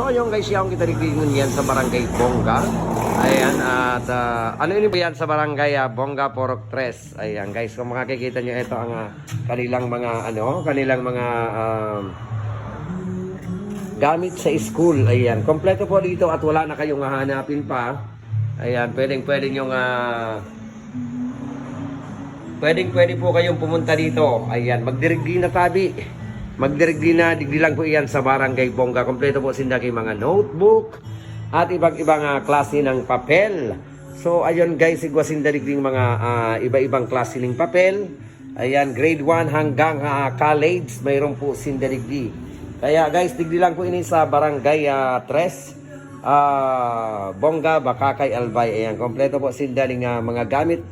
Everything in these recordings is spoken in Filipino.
So ayun guys, yung kita nagbigun yan sa barangay Bongga. Ayan, at ah, ano yun yan sa barangay ah, Bongga Porok Tres. Ayan guys, kung makikita nyo ito ang ah, kanilang mga ano, kanilang mga um, gamit sa school. Ayan, kompleto po dito at wala na kayong hahanapin pa. Ayan, pwedeng pwedeng yung ah, pwedeng pwede po kayong pumunta dito. Ayan, magdirigdi na tabi. Magdirigdi na, digdi lang po iyan sa Barangay Bongga. Kompleto po sindaki mga notebook at ibang ibang ah, klase ng papel. So ayun guys, igwasin daligding mga ah, iba-ibang klase ng papel. Ayan, grade 1 hanggang ah, college, mayroon po sindaligdi. Kaya guys, digdi lang po ini sa Barangay ah, 3. ah Bongga, Bakakay, Albay. Ayan, kompleto po sindaling ah, mga gamit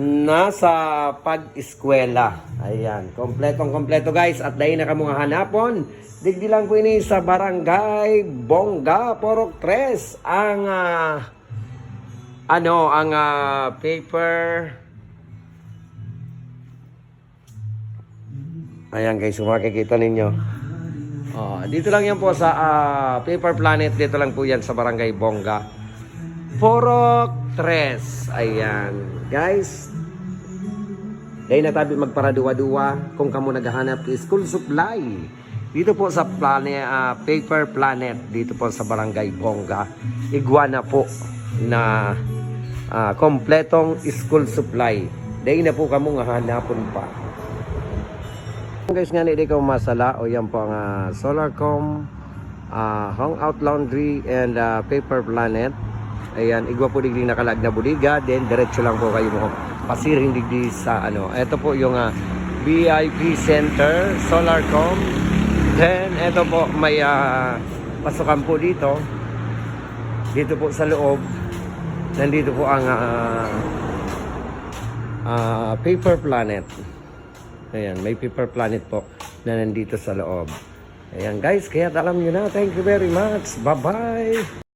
nasa pag-eskwela. Ayan, kompletong kompleto guys. At dahil na kamo nga hanapon, digdi lang po ini sa Barangay Bongga, Porok 3. Ang ah, ano, ang ah, paper Ayan guys, kung makikita ninyo. Oh, dito lang yan po sa ah, Paper Planet. Dito lang po yan sa Barangay Bongga. Porok 3. Ayan. Guys, dahil na tabi magparaduwa-duwa kung kamo naghahanap school supply. Dito po sa plane, ah, Paper Planet, dito po sa Barangay Bongga. Iguana po na ah, kompletong school supply. Dahil na po kamo nga hanapon pa. Guys, nga hindi ko masala o yan po ang ah, Solarcom, ah, Hangout Laundry and ah, Paper Planet. Ayan, igwa po digdi nakalag na buliga, then diretso lang po kayo mo pasiring digdi sa ano. Ito po yung ah, VIP Center, Solarcom. Then, ito po may ah, pasukan po dito. Dito po sa loob. Nandito po ang ah, ah, Paper Planet. Ayan, may paper planet po na nandito sa loob. Ayan guys, kaya alam nyo na. Thank you very much. Bye-bye.